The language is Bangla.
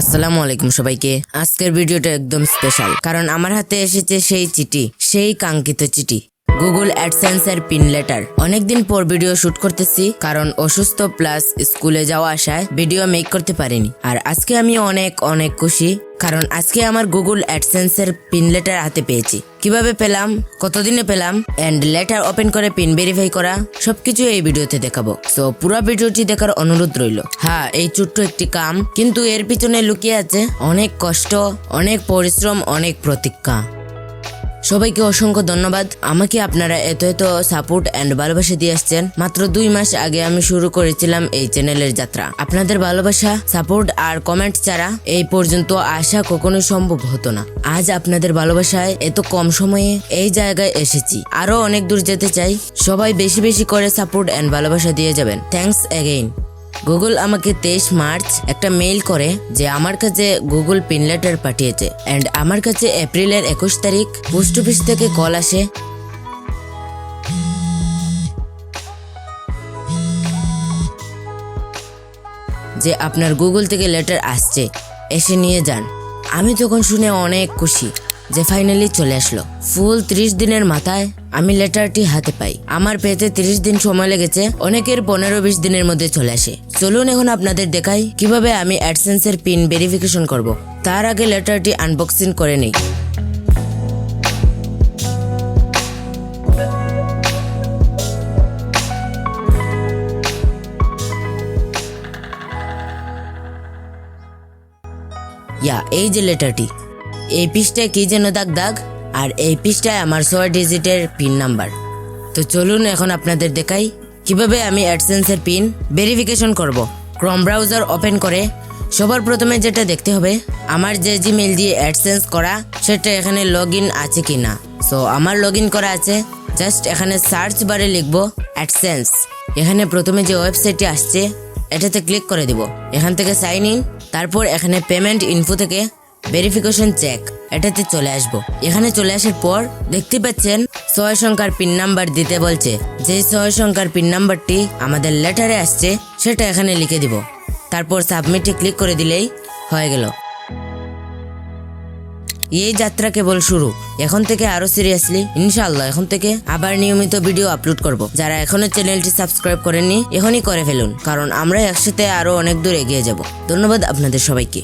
আসসালামু আলাইকুম সবাইকে। আজকের ভিডিওটা একদম স্পেশাল কারণ আমার হাতে এসেছে সেই চিঠি, সেই কাঙ্ক্ষিত চিঠি। গুগল অ্যাডসেন্স এর পিন লেটার অনেকদিন পর ভিডিও শুট করতেছি, কারণ অসুস্থ প্লাস স্কুলে যাওয়া আসায় ভিডিও মেক করতে পারিনি। আর আজকে আমি অনেক অনেক খুশি, কারণ আজকে আমার গুগল অ্যাডসেন্স এর পিন লেটার হাতে পেয়েছি। কীভাবে পেলাম, কতদিনে পেলাম এন্ড লেটার ওপেন করে পিন ভেরিফাই করা, সবকিছু এই ভিডিওতে দেখাবো। সো পুরো ভিডিওটি দেখার অনুরোধ রইল। হ্যাঁ এই ছোট্ট একটি কাম, কিন্তু এর পিছনে লুকিয়ে আছে অনেক কষ্ট, অনেক পরিশ্রম, অনেক প্রতীক্ষা সবাইকে অসংখ্য ধন্যবাদ। আমাকে আপনারা এত এত সাপোর্ট অ্যান্ড ভালোবাসা দিয়ে আসছেন। মাত্র দুই মাস আগে আমি শুরু করেছিলাম এই চ্যানেলের যাত্রা। আপনাদের ভালোবাসা সাপোর্ট আর কমেন্ট ছাড়া এই পর্যন্ত আসা কখনোই সম্ভব হতো না। আজ আপনাদের ভালোবাসায় এত কম সময়ে এই জায়গায় এসেছি। আরও অনেক দূর যেতে চাই। সবাই বেশি বেশি করে সাপোর্ট অ্যান্ড ভালোবাসা দিয়ে যাবেন। থ্যাঙ্কস অ্যাগেইন গুগল আমাকে তেইশ মার্চ একটা মেইল করে যে আমার কাছে গুগল পিন লেটার পাঠিয়েছে। অ্যান্ড আমার কাছে এপ্রিলের একুশ তারিখ পোস্ট অফিস থেকে কল আসে। যে আপনার গুগল থেকে লেটার আসছে, এসে নিয়ে যান। আমি তখন শুনে অনেক খুশি। যে ফাইনালি চলে আসলো। ফুল ত্রিশ দিনের মাথায় আমি লেটারটি হাতে পাই। আমার পেতে ত্রিশ দিন সময় লেগেছে, অনেকের পনেরো বিশ দিনের মধ্যে চলে আসে। চলুন এখন আপনাদের দেখাই কীভাবে আমি অ্যাডসেন্সের পিন ভেরিফিকেশন করব। তার আগে লেটারটি আনবক্সিং করে নিই। ইয়া, এই যে লেটারটি এই পিসটায় কি যেন দাগ দাগ, আর এই পিসটায় আমার ছয় ডিজিটের পিন নাম্বার। তো চলুন এখন আপনাদের দেখাই কীভাবে আমি অ্যাডসেন্সের পিন ভেরিফিকেশন করব। ক্রম ব্রাউজার ওপেন করে, সবার প্রথমে যেটা দেখতে হবে, আমার যে জিমেল দিয়ে অ্যাডসেন্স করা, সেটা এখানে লগ আছে কি না সো আমার লগ করা আছে জাস্ট এখানে সার্চ বারে লিখব অ্যাডসেন্স এখানে প্রথমে যে ওয়েবসাইটটি আসছে, এটাতে ক্লিক করে দিব। এখান থেকে সাইন ইন তারপর এখানে পেমেন্ট ইনফো থেকে ভেরিফিকেশন চেক এটাতে চলে আসব। এখানে চলে আসার পর দেখতে পাচ্ছেন ছয় সংখ্যার পিন নাম্বার দিতে বলছে। যে ছয় সংখ্যার পিন নাম্বারটি আমাদের লেটারে আসছে, সেটা এখানে লিখে দিব। তারপর সাবমিটে ক্লিক করে দিলেই হয়ে গেল। এই যাত্রা কেবল শুরু। এখন থেকে আরও সিরিয়াসলি ইনশাআল্লাহ এখন থেকে আবার নিয়মিত ভিডিও আপলোড করব। যারা এখনও চ্যানেলটি সাবস্ক্রাইব করেননি, এখনই করে ফেলুন। কারণ আমরা একসাথে আরও অনেক দূর এগিয়ে যাব। ধন্যবাদ আপনাদের সবাইকে।